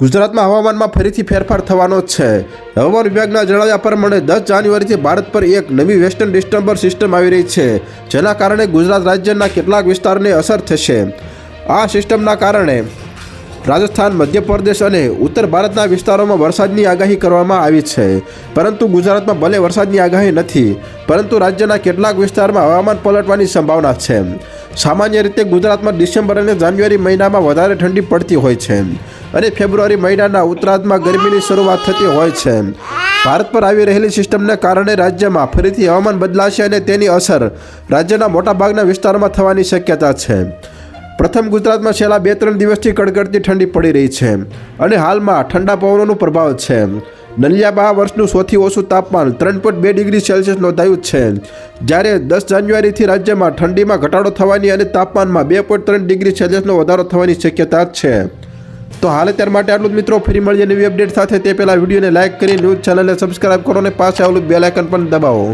ગુજરાતમાં હવામાનમાં ફરીથી ફેરફાર થવાનો છે. હવામાન વિભાગના જણાવ્યા પ્રમાણે દસ જાન્યુઆરીથી ભારત પર એક નવી વેસ્ટર્ન ડિસ્ટર્બર સિસ્ટમ આવી રહી છે, જેના કારણે ગુજરાત રાજ્યના કેટલાક વિસ્તારને અસર થશે. આ સિસ્ટમના કારણે રાજસ્થાન, મધ્યપ્રદેશ અને ઉત્તર ભારતના વિસ્તારોમાં વરસાદની આગાહી કરવામાં આવી છે. પરંતુ ગુજરાતમાં ભલે વરસાદની આગાહી નથી, પરંતુ રાજ્યના કેટલાક વિસ્તારમાં હવામાન પલટવાની સંભાવના છે. સામાન્ય રીતે ગુજરાતમાં ડિસેમ્બર અને જાન્યુઆરી મહિનામાં વધારે ઠંડી પડતી હોય છે. અને ફેબ્રુઆરી મહિનાના ઉત્તરાર્ધમાં ગરમીની શરૂઆત થતી હોય છે. ભારત પર આવી રહેલી સિસ્ટમને કારણે રાજ્યમાં ફરીથી હવામાન બદલાશે અને તેની અસર રાજ્યના મોટાભાગના વિસ્તારોમાં થવાની શક્યતા છે. પ્રથમ ગુજરાતમાં છેલ્લા બે ત્રણ દિવસથી કડકડતી ઠંડી પડી રહી છે અને હાલમાં ઠંડા પવનોનો પ્રભાવ છે. નલિયાબા વર્ષનું સૌથી ઓછું તાપમાન ત્રણ પોઈન્ટ બે ડિગ્રી સેલ્સિયસ નોંધાયું છે. જ્યારે દસ જાન્યુઆરીથી રાજ્યમાં ઠંડીમાં ઘટાડો થવાની અને તાપમાનમાં બે પોઈન્ટ ત્રણ ડિગ્રી સેલ્સિયસનો વધારો થવાની શક્યતા છે. તો હાલ અત્યાર માટે આટલું જ મિત્રો. ફરી મળીએ નવી અપડેટ સાથે. તે પહેલાં વિડીયોને લાઇક કરી ન્યૂઝ ચેનલને સબસ્ક્રાઇબ કરો અને પાસે આવેલું બેલાઇકન પણ દબાવો.